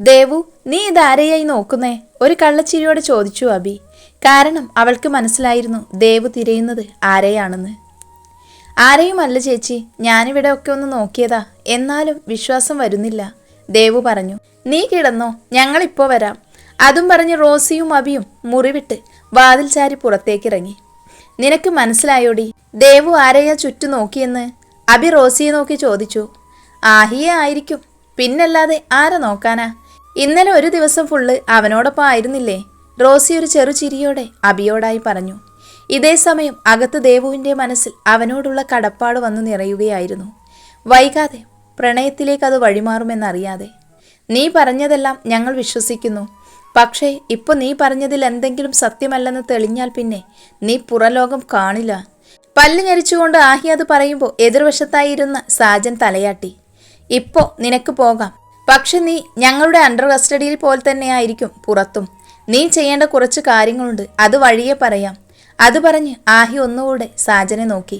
ദേവു നീ ഇതാരെയായി നോക്കുന്നേ? ഒരു കള്ളച്ചിരിയോട് ചോദിച്ചു അബി. കാരണം അവൾക്ക് മനസ്സിലായിരുന്നു ദേവു തിരയുന്നത് ആരെയാണെന്ന്. ആരെയുമല്ല ചേച്ചി ഞാനിവിടെ ഒക്കെ ഒന്ന് നോക്കിയതാ. എന്നാലും വിശ്വാസം വരുന്നില്ല ദേവു പറഞ്ഞു. നീ കിടന്നോ ഞങ്ങളിപ്പോ വരാം. അതും പറഞ്ഞ് റോസിയും അബിയും മുറിവിട്ട് വാതിൽ ചാരി പുറത്തേക്കിറങ്ങി. നിനക്ക് മനസ്സിലായോടി ദേവു ആരെയാ ചുറ്റു നോക്കിയെന്ന്? അബി റോസിയെ നോക്കി ചോദിച്ചു. ആഹിയെ ആയിരിക്കും. പിന്നല്ലാതെ ആരെ നോക്കാനാ? ഇന്നലെ ഒരു ദിവസം ഫുള്ള് അവനോടൊപ്പം ആയിരുന്നില്ലേ? റോസി ഒരു ചെറു ചിരിയോടെ അബിയോടായി പറഞ്ഞു. ഇതേ സമയം അകത്ത് ദേവുവിന്റെ മനസ്സിൽ അവനോടുള്ള കടപ്പാട് വന്നു നിറയുകയായിരുന്നു. വൈകാതെ പ്രണയത്തിലേക്ക് അത് വഴിമാറുമെന്നറിയാതെ. നീ പറഞ്ഞതെല്ലാം ഞങ്ങൾ വിശ്വസിക്കുന്നു. പക്ഷേ ഇപ്പോൾ നീ പറഞ്ഞതിൽ എന്തെങ്കിലും സത്യമല്ലെന്ന് തെളിഞ്ഞാൽ പിന്നെ നീ പുറലോകം കാണില്ല. പല്ല് ഞരിച്ചുകൊണ്ട് ആഹി അത് പറയുമ്പോൾ എതിർവശത്തായിരുന്ന സാജൻ തലയാട്ടി. ഇപ്പോൾ നിനക്ക് പോകാം. പക്ഷെ നീ ഞങ്ങളുടെ അണ്ടർ കസ്റ്റഡിയിൽ പോലെ തന്നെയായിരിക്കും പുറത്തും. നീ ചെയ്യേണ്ട കുറച്ച് കാര്യങ്ങളുണ്ട്. അത് വഴിയെ പറയാം. അത് പറഞ്ഞ് ആഹി ഒന്നുകൂടെ സാജനെ നോക്കി.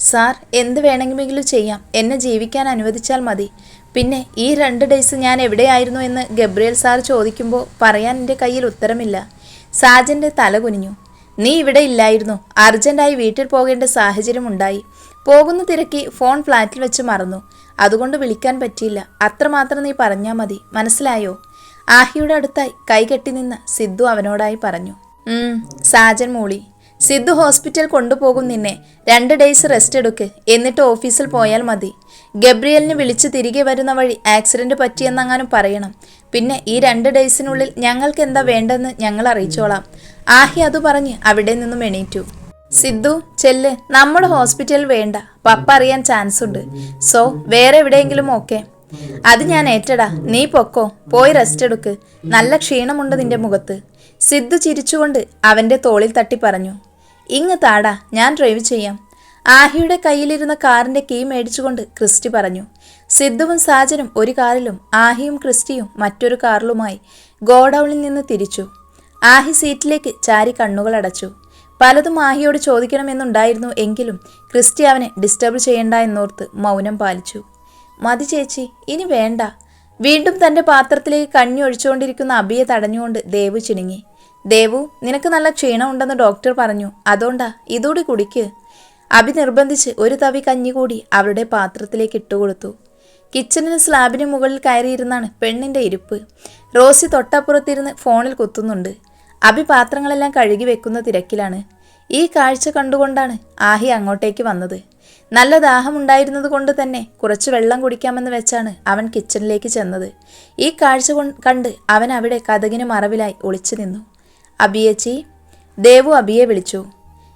സാർ എന്ത് വേണമെങ്കിലും ചെയ്യാം. എന്നെ ജീവിക്കാൻ അനുവദിച്ചാൽ മതി. പിന്നെ ഈ രണ്ട് ഡേയ്സ് ഞാൻ എവിടെയായിരുന്നു എന്ന് ഗബ്രിയൽ സാർ ചോദിക്കുമ്പോൾ പറയാൻ എന്റെ കയ്യിൽ ഉത്തരമില്ല. സാജന്റെ തല കുനിഞ്ഞു. നീ ഇവിടെ ഇല്ലായിരുന്നു. അർജന്റായി വീട്ടിൽ പോകേണ്ട സാഹചര്യം ഉണ്ടായി പോകുന്ന തിരക്കി ഫോൺ ഫ്ലാറ്റിൽ വെച്ച് മറന്നു. അതുകൊണ്ട് വിളിക്കാൻ പറ്റിയില്ല. അത്രമാത്രം നീ പറഞ്ഞാൽ മതി. മനസ്സിലായോ? ആഹിയുടെ അടുത്തായി കൈകെട്ടി നിന്ന് സിദ്ധു അവനോടായി പറഞ്ഞു. സാജൻ മൂളി. സിദ്ധു ഹോസ്പിറ്റൽ കൊണ്ടുപോകും നിന്നെ. രണ്ട് ഡേയ്സ് റെസ്റ്റ് എടുക്ക്. എന്നിട്ട് ഓഫീസിൽ പോയാൽ മതി. ഗബ്രിയലിന് വിളിച്ച് തിരികെ വരുന്ന വഴി ആക്സിഡന്റ് പറ്റിയെന്നങ്ങാനും പറയണം. പിന്നെ ഈ രണ്ട് ഡേയ്സിനുള്ളിൽ ഞങ്ങൾക്ക് എന്താ വേണ്ടെന്ന് ഞങ്ങൾ അറിയിച്ചോളാം. ആഹി അത് പറഞ്ഞ് അവിടെ നിന്നും എണീറ്റു. സിദ്ധു ചെല്ല്. നമ്മുടെ ഹോസ്പിറ്റൽ വേണ്ട. പപ്പ അറിയാൻ ചാൻസ് ഉണ്ട്. സോ വേറെ എവിടെയെങ്കിലും ഓക്കെ അത് ഞാൻ ഏറ്റടാ. നീ പൊക്കോ. പോയി റെസ്റ്റ് എടുക്ക്. നല്ല ക്ഷീണമുണ്ട് നിന്റെ മുഖത്ത്. സിദ്ധു ചിരിച്ചുകൊണ്ട് അവന്റെ തോളിൽ തട്ടി പറഞ്ഞു. ഇങ്ങ് താടാ. ഞാൻ ഡ്രൈവ് ചെയ്യാം. ആഹിയുടെ കയ്യിലിരുന്ന കാറിന്റെ കീ മേടിച്ചുകൊണ്ട് ക്രിസ്റ്റി പറഞ്ഞു. സിദ്ധുവും സാജനും ഒരു കാറിലും ആഹിയും ക്രിസ്റ്റിയും മറ്റൊരു കാറിലുമായി ഗോഡൌണിൽ നിന്ന് തിരിച്ചു. ആഹി സീറ്റിലേക്ക് ചാരി കണ്ണുകൾ അടച്ചു. പലതും മാഹിയോട് ചോദിക്കണമെന്നുണ്ടായിരുന്നു എങ്കിലും ക്രിസ്റ്റി അവനെ ഡിസ്റ്റർബ് ചെയ്യണ്ട എന്നോർത്ത് മൗനം പാലിച്ചു. മതി ചേച്ചി ഇനി വേണ്ട. വീണ്ടും തന്റെ പാത്രത്തിലേക്ക് കഞ്ഞി ഒഴിച്ചുകൊണ്ടിരിക്കുന്ന അബിയെ തടഞ്ഞുകൊണ്ട് ദേവു ചിണുങ്ങി. ദേവു നിനക്ക് നല്ല ക്ഷീണമുണ്ടെന്ന് ഡോക്ടർ പറഞ്ഞു. അതുകൊണ്ടാ ഇതോടി കുടിക്ക് അബി നിർബന്ധിച്ച് ഒരു തവി കഞ്ഞി കൂടി അവരുടെ പാത്രത്തിലേക്ക് ഇട്ടുകൊടുത്തു കിച്ചണിന് സ്ലാബിന് മുകളിൽ കയറിയിരുന്നാണ് പെണ്ണിന്റെ ഇരിപ്പ്. റോസി തൊട്ടപ്പുറത്തിരുന്ന് ഫോണിൽ കുത്തുന്നുണ്ട്. അബി പാത്രങ്ങളെല്ലാം കഴുകി വെക്കുന്ന തിരക്കിലാണ്. ഈ കാഴ്ച കണ്ടുകൊണ്ടാണ് ആഹി അങ്ങോട്ടേക്ക് വന്നത്. നല്ല ദാഹമുണ്ടായിരുന്നത് കൊണ്ട് തന്നെ കുറച്ച് വെള്ളം കുടിക്കാമെന്ന് വെച്ചാണ് അവൻ കിച്ചണിലേക്ക് ചെന്നത്. ഈ കാഴ്ച കണ്ട് അവൻ അവിടെ കഥകിന് മറവിലായി ഒളിച്ചു നിന്നു. അബിയേച്ചി ദേവു അബിയെ വിളിച്ചു.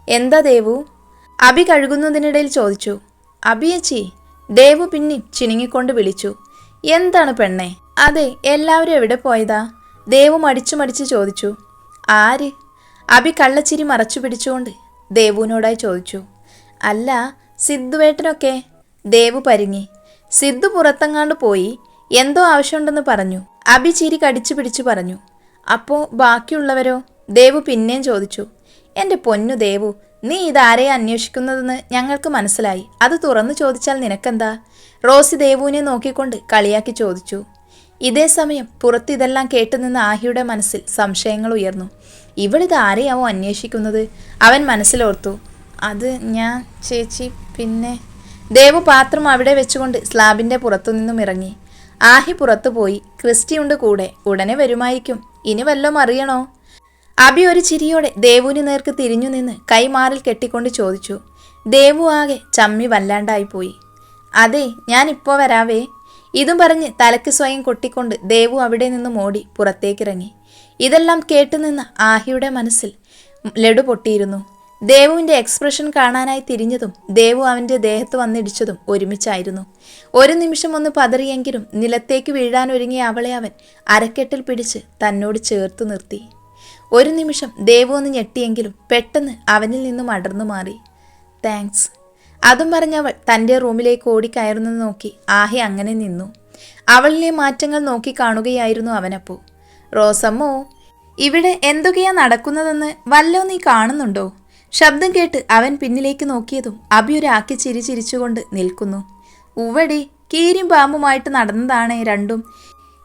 എന്താ ദേവു? അബി കഴുകുന്നതിനിടയിൽ ചോദിച്ചു. അബിയേച്ചി ദേവു പിന്നെയും ചിനുങ്ങിക്കൊണ്ട് വിളിച്ചു. എന്താണ് പെണ്ണെ? അതെ എല്ലാവരും എവിടെ പോയതാ? ദേവു മടിച്ചു മടിച്ച് ചോദിച്ചു. ആര്? അബി കള്ളച്ചിരി മറച്ചു പിടിച്ചുകൊണ്ട് ദേവുവിനോടായി ചോദിച്ചു. അല്ല സിദ്ധുവേട്ടനൊക്കെ? ദേവു പരിങ്ങി. സിദ്ധു പുറത്തെങ്ങാണ്ട് പോയി എന്തോ ആവശ്യമുണ്ടെന്ന് പറഞ്ഞു. അബി ചിരി കടിച്ചു പിടിച്ചു പറഞ്ഞു. അപ്പോ ബാക്കിയുള്ളവരോ? ദേവു പിന്നെയും ചോദിച്ചു. എന്റെ പൊന്നു ദേവു നീ ഇതാരെയാ അന്വേഷിക്കുന്നതെന്ന് ഞങ്ങൾക്ക് മനസ്സിലായി. അത് തുറന്നു ചോദിച്ചാൽ നിനക്കെന്താ? റോസി ദേവുവിനെ നോക്കിക്കൊണ്ട് കളിയാക്കി ചോദിച്ചു. ഇതേ സമയം പുറത്ത് ഇതെല്ലാം കേട്ടുനിന്ന ആഹിയുടെ മനസ്സിൽ സംശയങ്ങൾ ഉയർന്നു. ഇവളിത് ആരെയാവോ അന്വേഷിക്കുന്നത്? അവൻ മനസ്സിലോർത്തു. അത് ഞാൻ ചേച്ചി പിന്നെ ദേവു പാത്രം അവിടെ വെച്ചുകൊണ്ട് സ്ലാബിന്റെ പുറത്തുനിന്നും ഇറങ്ങി. ആഹി പുറത്തു പോയി. ക്രിസ്റ്റിയുണ്ട് കൂടെ. ഉടനെ വരുമായിരിക്കും. ഇനി വല്ലതും അറിയണോ? അബി ഒരു ചിരിയോടെ ദേവുവിന് നേർക്ക് തിരിഞ്ഞു നിന്ന് കൈമാറിൽ കെട്ടിക്കൊണ്ട് ചോദിച്ചു. ദേവു ആകെ ചമ്മി വല്ലാണ്ടായിപ്പോയി അതെ ഞാൻ ഇപ്പോൾ വരാവേ. ഇതും പറഞ്ഞ് തലയ്ക്ക് സ്വയം കൊട്ടിക്കൊണ്ട് ദേവു അവിടെ നിന്നും ഓടി പുറത്തേക്കിറങ്ങി. ഇതെല്ലാം കേട്ടുനിന്ന ആഹിയുടെ മനസ്സിൽ ലഡു പൊട്ടിയിരുന്നു. ദേവുവിന്റെ എക്സ്പ്രഷൻ കാണാനായി തിരിഞ്ഞതും ദേവു അവന്റെ ദേഹത്ത് വന്നിടിച്ചതും ഒരുമിച്ചായിരുന്നു. ഒരു നിമിഷം ഒന്ന് പതറിയെങ്കിലും നിലത്തേക്ക് വീഴാനൊരുങ്ങിയ അവളെ അവൻ അരക്കെട്ടിൽ പിടിച്ച് തന്നോട് ചേർത്ത് നിർത്തി. ഒരു നിമിഷം ദേവു ഒന്ന് ഞെട്ടിയെങ്കിലും പെട്ടെന്ന് അവനിൽ നിന്നും അടർന്നു മാറി. താങ്ക്സ്. അതും പറഞ്ഞവൾ തന്റെ റൂമിലേക്ക് ഓടിക്കയറുന്നത് നോക്കി ആഹെ അങ്ങനെ നിന്നു. അവളിലെ മാറ്റങ്ങൾ നോക്കി കാണുകയായിരുന്നു അവനപ്പോ. റോസമ്മോ ഇവിടെ എന്തൊക്കെയാ നടക്കുന്നതെന്ന് വല്ലോ നീ കാണുന്നുണ്ടോ? ശബ്ദം കേട്ട് അവൻ പിന്നിലേക്ക് നോക്കിയതും അബി ഒരു ആക്കി ചിരി ചിരിച്ചുകൊണ്ട് നിൽക്കുന്നു. ഉവടി കീരിയും പാമ്പുമായിട്ട് നടന്നതാണ് രണ്ടും.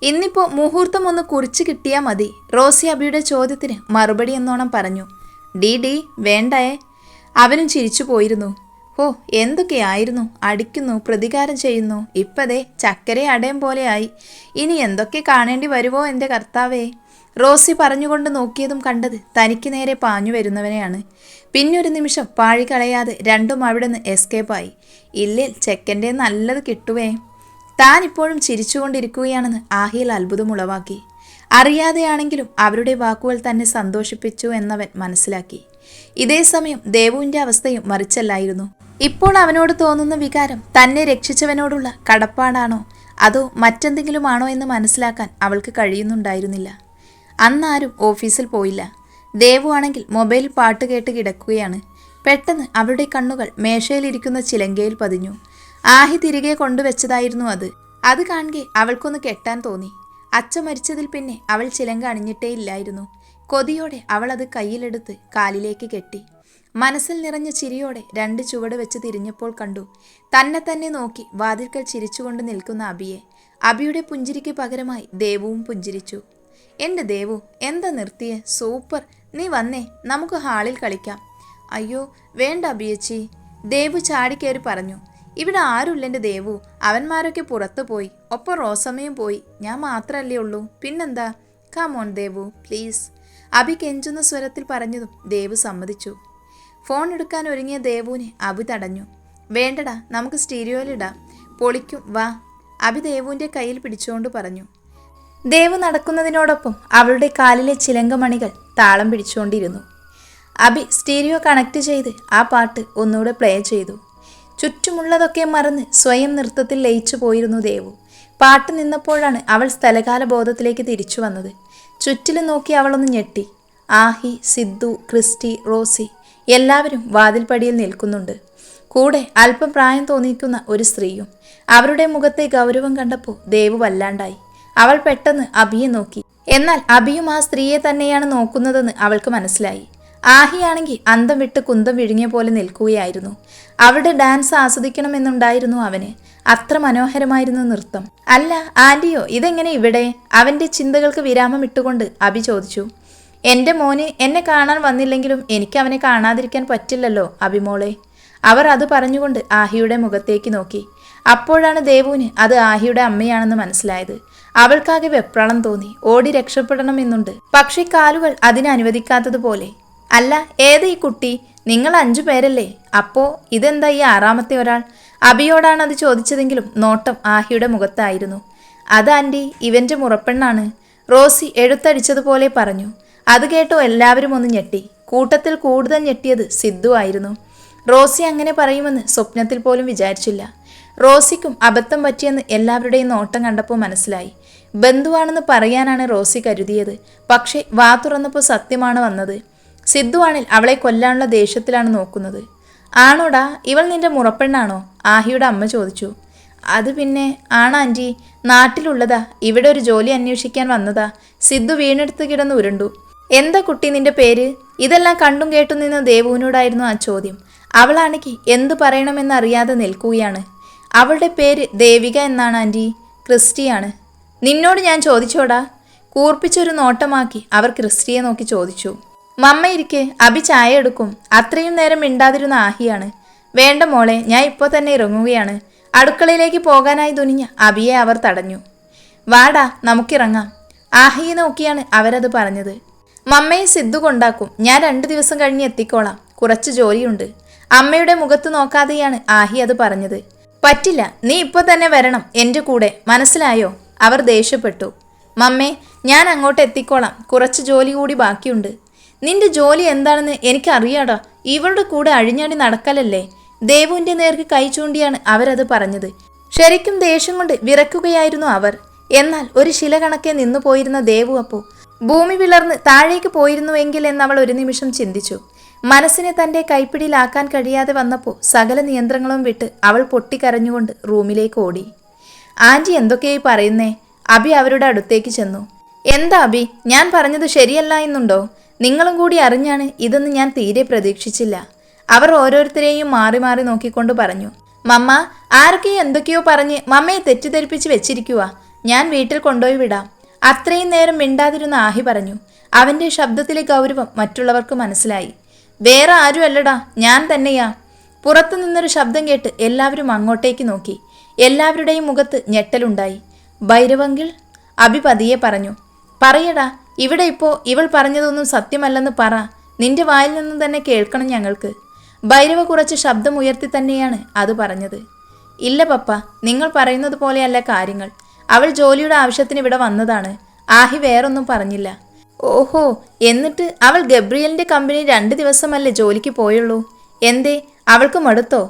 ഇന്നിപ്പോ മുഹൂർത്തം ഒന്ന് കുറിച്ച് കിട്ടിയാ മതി റോസി അബിയുടെ ചോദ്യത്തിന് മറുപടി എന്നോണം പറഞ്ഞു. ഡി ഡി വേണ്ടേ അവനും ചിരിച്ചു പോയിരുന്നു ഓ എന്തൊക്കെയായിരുന്നു? അടിക്കുന്നു പ്രതികാരം ചെയ്യുന്നു. ഇപ്പതേ ചക്കര അടയം പോലെയായി. ഇനി എന്തൊക്കെ കാണേണ്ടി വരുമോ എന്റെ കർത്താവേ? റോസി പറഞ്ഞുകൊണ്ട് നോക്കിയതും കണ്ടത് തനിക്ക് നേരെ പാഞ്ഞു വരുന്നവനെയാണ്. പിന്നൊരു നിമിഷം പാഴി കളയാതെ രണ്ടും അവിടെ നിന്ന് എസ്കേപ്പായി. ഇല്ലേ ചെക്കന്റെ നല്ലത് കിട്ടുവേ. താൻ ഇപ്പോഴും ചിരിച്ചുകൊണ്ടിരിക്കുകയാണെന്ന് ആഹിയിൽ അത്ഭുതമുളവാക്കി അറിയാതെയാണെങ്കിലും അവരുടെ വാക്കുകൾ തന്നെ സന്തോഷിപ്പിച്ചു എന്നവൻ മനസ്സിലാക്കി. ഇതേ സമയം ദേവുവിന്റെ അവസ്ഥയും മറിച്ചല്ലായിരുന്നു. ഇപ്പോൾ അവനോട് തോന്നുന്ന വികാരം തന്നെ രക്ഷിച്ചവനോടുള്ള കടപ്പാടാണോ? അതോ മറ്റെന്തെങ്കിലുമാണോ എന്ന് മനസ്സിലാക്കാൻ അവൾക്ക് കഴിയുന്നുണ്ടായിരുന്നില്ല. അന്നാരും ഓഫീസിൽ പോയില്ല. ദേവു ആണെങ്കിൽ മൊബൈൽ പാട്ട് കേട്ട് കിടക്കുകയാണ്. പെട്ടെന്ന് അവളുടെ കണ്ണുകൾ മേശയിലിരിക്കുന്ന ചിലങ്കയിൽ പതിഞ്ഞു. ആഹി തിരികെ കൊണ്ടുവച്ചതായിരുന്നു അത്. അത് കാണുകെ അവൾക്കൊന്ന് കെട്ടാൻ തോന്നി. അച്ഛ മരിച്ചതിൽ പിന്നെ അവൾ ചിലങ്ക അണിഞ്ഞിട്ടേ ഇല്ലായിരുന്നു കൊതിയോടെ അവൾ അത് കയ്യിലെടുത്ത് കാലിലേക്ക് കെട്ടി. മനസ്സിൽ നിറഞ്ഞ ചിരിയോടെ രണ്ട് ചുവട് വെച്ച് തിരിഞ്ഞപ്പോൾ കണ്ടു. തന്നെ തന്നെ നോക്കി വാതിൽക്കൽ ചിരിച്ചുകൊണ്ട് നിൽക്കുന്ന അബിയെ. അബിയുടെ പുഞ്ചിരിക്ക് പകരമായി ദേവുവും പുഞ്ചിരിച്ചു. എന്റെ ദേവു എന്താ നിർത്തിയേ? സൂപ്പർ. നീ വന്നേ. നമുക്ക് ഹാളിൽ കളിക്കാം. അയ്യോ വേണ്ട അബിയച്ചി. ദേവു ചാടിക്കേറി പറഞ്ഞു. ഇവിടെ ആരുമില്ല എന്റെ ദേവു? അവന്മാരൊക്കെ പുറത്തു പോയി. ഒപ്പം റോസമ്മയും പോയി. ഞാൻ മാത്രമല്ലേ ഉള്ളൂ. പിന്നെന്താ? Come on Devu please Abhi കെഞ്ചുന്ന സ്വരത്തിൽ പറഞ്ഞതും ദേവു സമ്മതിച്ചു. ഫോൺ എടുക്കാൻ ഒരുങ്ങിയ ദേവുവിനെ അബി തടഞ്ഞു. വേണ്ടടാ നമുക്ക് സ്റ്റീരിയോയിലിടാം പൊളിക്കും വാ. അബി ദേവുവിന്റെ കയ്യിൽ പിടിച്ചുകൊണ്ട് പറഞ്ഞു. ദേവു നടക്കുന്നതിനോടൊപ്പം അവളുടെ കാലിലെ ചിലങ്കമണികൾ താളം പിടിച്ചുകൊണ്ടിരുന്നു. അബി സ്റ്റീരിയോ കണക്ട് ചെയ്ത് ആ പാട്ട് ഒന്നുകൂടെ പ്ലേ ചെയ്തു. ചുറ്റുമുള്ളതൊക്കെ മറന്ന് സ്വയം നൃത്തത്തിൽ ലയിച്ചു പോയിരുന്നു ദേവു. പാട്ട് നിന്നപ്പോഴാണ് അവൾ സ്ഥലകാല ബോധത്തിലേക്ക് തിരിച്ചു വന്നത്. ചുറ്റിലും നോക്കി അവളൊന്ന് ഞെട്ടി. ആഹി സിദ്ധു ക്രിസ്റ്റി റോസി എല്ലാവരും വാതിൽപ്പടിയിൽ നിൽക്കുന്നുണ്ട്. കൂടെ അല്പം പ്രായം തോന്നിക്കുന്ന ഒരു സ്ത്രീയും അവരുടെ മുഖത്തെ ഗൗരവം കണ്ടപ്പോൾ ദേവു വല്ലാണ്ടായി. അവൾ പെട്ടെന്ന് അബിയെ നോക്കി. എന്നാൽ അബിയും ആ സ്ത്രീയെ തന്നെയാണ് നോക്കുന്നതെന്ന് അവൾക്ക് മനസ്സിലായി. ആഹിയാണെങ്കിൽ അന്തം വിട്ട് കുന്തം വിഴുങ്ങിയ പോലെ നിൽക്കുകയായിരുന്നു. അവളുടെ ഡാൻസ് ആസ്വദിക്കണമെന്നുണ്ടായിരുന്നു അവന്. അത്ര മനോഹരമായിരുന്നു നൃത്തം. അല്ല ആന്റിയോ ഇതെങ്ങനെ ഇവിടെ? അവന്റെ ചിന്തകൾക്ക് വിരാമം ഇട്ടുകൊണ്ട് അബി ചോദിച്ചു. എന്റെ മോന് എന്നെ കാണാൻ വന്നില്ലെങ്കിലും എനിക്ക് അവനെ കാണാതിരിക്കാൻ പറ്റില്ലല്ലോ അഭിമോളെ. അവർ അത് പറഞ്ഞുകൊണ്ട് ആഹിയുടെ മുഖത്തേക്ക് നോക്കി. അപ്പോഴാണ് ദേവുവിന് അത് ആഹിയുടെ അമ്മയാണെന്ന് മനസ്സിലായത്. അവൾക്കാകെ വെപ്രാളം തോന്നി. ഓടി രക്ഷപ്പെടണമെന്നുണ്ട് പക്ഷേ കാലുകൾ അതിനെ അനുവദിക്കാത്തതുപോലെ. അല്ല ഏത് ഈ കുട്ടി? നിങ്ങൾ അഞ്ചു പേരല്ലേ? അപ്പോ ഇതെന്താ ഈ ആറാമത്തെ ഒരാൾ? അബിയോടാണ് അത് ചോദിച്ചതെങ്കിലും നോട്ടം ആഹിയുടെ മുഖത്തായിരുന്നു. അത് ആന്റി ഇവന്റെ മുറപ്പെണ്ണാണ്. റോസി എഴുത്തടിച്ചതുപോലെ പറഞ്ഞു. അത് കേട്ടോ എല്ലാവരും ഒന്ന് ഞെട്ടി. കൂട്ടത്തിൽ കൂടുതൽ ഞെട്ടിയത് സിദ്ധു ആയിരുന്നു. റോസി അങ്ങനെ പറയുമെന്ന് സ്വപ്നത്തിൽ പോലും വിചാരിച്ചില്ല. റോസിക്കും അബദ്ധം പറ്റിയെന്ന് എല്ലാവരുടെയും നോട്ടം കണ്ടപ്പോൾ മനസ്സിലായി. ബന്ധുവാണെന്ന് പറയാനാണ് റോസി കരുതിയത്. പക്ഷേ വാ തുറന്നപ്പോൾ സത്യമാണ് വന്നത്. സിദ്ധുവാണിൽ അവളെ കൊല്ലാനുള്ള ദേഷ്യത്തിലാണ് നോക്കുന്നത്. ആണോടാ ഇവൾ നിന്റെ മുറപ്പെണ്ണാണോ? ആഹിയുടെ അമ്മ ചോദിച്ചു. അത് പിന്നെ ആണാന്റി നാട്ടിലുള്ളതാ. ഇവിടെ ഒരു ജോലി അന്വേഷിക്കാൻ വന്നതാ. സിദ്ധു വീണെടുത്ത് കിടന്ന് ഉരുണ്ടു. എന്താ കുട്ടി നിന്റെ പേര്? ഇതെല്ലാം കണ്ടും കേട്ടും നിന്ന ദേവുവിനോടായിരുന്നു ആ ചോദ്യം. അവളാണെങ്കിൽ എന്ത് പറയണമെന്ന് അറിയാതെ നിൽക്കുകയാണ്. അവളുടെ പേര് ദേവിക എന്നാണ് ആന്റി ക്രിസ്റ്റിയാണ്. നിന്നോട് ഞാൻ ചോദിച്ചോടാ. കൂർപ്പിച്ചൊരു നോട്ടമാക്കി അവർ ക്രിസ്റ്റിയെ നോക്കി ചോദിച്ചു. മമ്മ ഇരിക്കെ അബി ചായ എടുക്കും. അത്രയും നേരം മിണ്ടാതിരുന്ന ആഹിയാണ്. വേണ്ട മോളെ ഞാൻ ഇപ്പോൾ തന്നെ ഇറങ്ങുകയാണ്. അടുക്കളയിലേക്ക് പോകാനായി തുനിഞ്ഞ അബിയെ അവർ തടഞ്ഞു. വാടാ നമുക്കിറങ്ങാം. ആഹിയെ നോക്കിയാണ് അവരത് പറഞ്ഞത്. മമ്മയെ സിദ്ധു കൊണ്ടാക്കും. ഞാൻ രണ്ടു ദിവസം കഴിഞ്ഞ് എത്തിക്കോളാം. കുറച്ച് ജോലിയുണ്ട്. അമ്മയുടെ മുഖത്ത് നോക്കാതെയാണ് ആഹി അത് പറഞ്ഞത്. പറ്റില്ല. നീ ഇപ്പോൾ തന്നെ വരണം. എന്റെ കൂടെ. മനസ്സിലായോ? അവർ ദേഷ്യപ്പെട്ടു. മമ്മേ ഞാൻ അങ്ങോട്ട് എത്തിക്കോളാം. കുറച്ച് ജോലി കൂടി ബാക്കിയുണ്ട്. നിന്റെ ജോലി എന്താണെന്ന് എനിക്കറിയാടാ. ഇവളുടെ കൂടെ അഴിഞ്ഞാടി നടക്കലല്ലേ? ദേവുവിന്റെ നേർക്ക് കൈ ചൂണ്ടിയാണ് അവരത് പറഞ്ഞത്. ശരിക്കും ദേഷ്യം കൊണ്ട് വിറക്കുകയായിരുന്നു അവർ. എന്നാൽ ഒരു ശില കണക്കെ നിന്നു പോയിരുന്ന ദേവു അപ്പോ ഭൂമി പിളർന്ന് താഴേക്ക് പോയിരുന്നുവെങ്കിൽ എന്നവൾ ഒരു നിമിഷം ചിന്തിച്ചു. മനസ്സിനെ തന്റെ കൈപ്പിടിയിലാക്കാൻ കഴിയാതെ വന്നപ്പോൾ സകല നിയന്ത്രണങ്ങളും വിട്ട് അവൾ പൊട്ടിക്കരഞ്ഞുകൊണ്ട് റൂമിലേക്ക് ഓടി. ആന്റി എന്തൊക്കെയായി പറയുന്നേ? അബി അവരുടെ അടുത്തേക്ക് ചെന്നു. എന്താ അബി? ഞാൻ പറഞ്ഞത് ശരിയല്ല എന്നുണ്ടോ? നിങ്ങളും കൂടി അറിഞ്ഞാണ് ഇതെന്ന് ഞാൻ തീരെ പ്രതീക്ഷിച്ചില്ല. അവർ ഓരോരുത്തരെയും മാറി മാറി നോക്കിക്കൊണ്ട് പറഞ്ഞു. മമ്മ ആരൊക്കെയോ എന്തൊക്കെയോ പറഞ്ഞ് മമ്മയെ തെറ്റിദ്ധരിപ്പിച്ച് വെച്ചിരിക്കുക ഞാൻ വീട്ടിൽ കൊണ്ടുപോയി വിടാം. അത്രയും നേരം മിണ്ടാതിരുന്ന ആഹി പറഞ്ഞു. അവന്റെ ശബ്ദത്തിലെ ഗൗരവം മറ്റുള്ളവർക്ക് മനസ്സിലായി. വേറെ ആരുമല്ലടാ ഞാൻ തന്നെയാ. പുറത്തു നിന്നൊരു ശബ്ദം കേട്ട് എല്ലാവരും അങ്ങോട്ടേക്ക് നോക്കി. എല്ലാവരുടെയും മുഖത്ത് ഞെട്ടലുണ്ടായി. ഭൈരവങ്കിൽ അഭി പതിയെ പറഞ്ഞു. പറയടാ ഇവിടെ ഇപ്പോൾ ഇവൾ പറഞ്ഞതൊന്നും സത്യമല്ലെന്ന് പറ. നിന്റെ വായിൽ നിന്ന് തന്നെ കേൾക്കണം ഞങ്ങൾക്ക്. ഭൈരവ കുറച്ച് ശബ്ദം ഉയർത്തി തന്നെയാണ് അത് പറഞ്ഞത്. ഇല്ല പപ്പ നിങ്ങൾ പറയുന്നത് പോലെയല്ല കാര്യങ്ങൾ. അവൾ ജോലിയുടെ ആവശ്യത്തിന് ഇവിടെ വന്നതാണ്. ആഹി വേറൊന്നും പറഞ്ഞില്ല. ഓഹോ എന്നിട്ട് അവൾ ഗബ്രിയലിന്റെ കമ്പനി രണ്ട് ദിവസമല്ലേ ജോലിക്ക് പോയുള്ളൂ? എന്തേ അവൾക്ക് മടുത്തോ?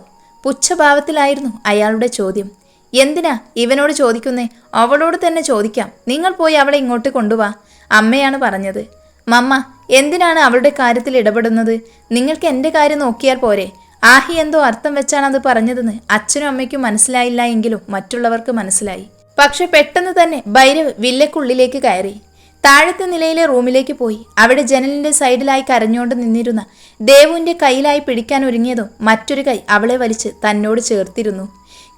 പുച്ഛഭാവത്തിലായിരുന്നു അയാളുടെ ചോദ്യം. എന്തിനാ ഇവനോട് ചോദിക്കുന്നേ? അവളോട് തന്നെ ചോദിക്കാം. നിങ്ങൾ പോയി അവളെ ഇങ്ങോട്ട് കൊണ്ടുവാ അമ്മയാണ് പറഞ്ഞത്. മമ്മ എന്തിനാണ് അവളുടെ കാര്യത്തിൽ ഇടപെടുന്നത്? നിങ്ങൾക്ക് എന്റെ കാര്യം നോക്കിയാൽ പോരെ. ആഹി എന്തോ അർത്ഥം വെച്ചാണ് അത് പറഞ്ഞതെന്ന് അച്ഛനും അമ്മയ്ക്കും മനസ്സിലായില്ല എങ്കിലും മറ്റുള്ളവർക്ക് മനസ്സിലായി. പക്ഷെ പെട്ടെന്ന് തന്നെ ഭൈരവ് വില്ലക്കുള്ളിലേക്ക് കയറി. താഴത്തെ നിലയിലെ റൂമിലേക്ക് പോയി. അവിടെ ജനലിന്റെ സൈഡിലായി കരഞ്ഞുകൊണ്ട് നിന്നിരുന്ന ദേവുവിന്റെ കയ്യിലായി പിടിക്കാൻ ഒരുങ്ങിയതും മറ്റൊരു കൈ അവളെ വലിച്ച് തന്നോട് ചേർത്തിരുന്നു.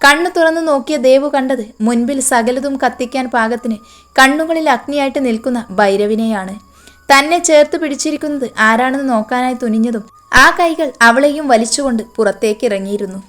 കണ്ണു തുറന്നു നോക്കിയ ദേവു കണ്ടത് മുൻപിൽ സകലതും കത്തിക്കാൻ പാകത്തിന് കണ്ണുകളിൽ അഗ്നിയായിട്ട് നിൽക്കുന്ന ഭൈരവിനെയാണ്. തന്നെ ചേർത്ത് പിടിച്ചിരിക്കുന്നത് ആരാണെന്ന് നോക്കാനായി തുനിഞ്ഞതും ആ കൈകൾ അവളെയും വലിച്ചുകൊണ്ട് പുറത്തേക്ക് ഇറങ്ങിയിരുന്നു.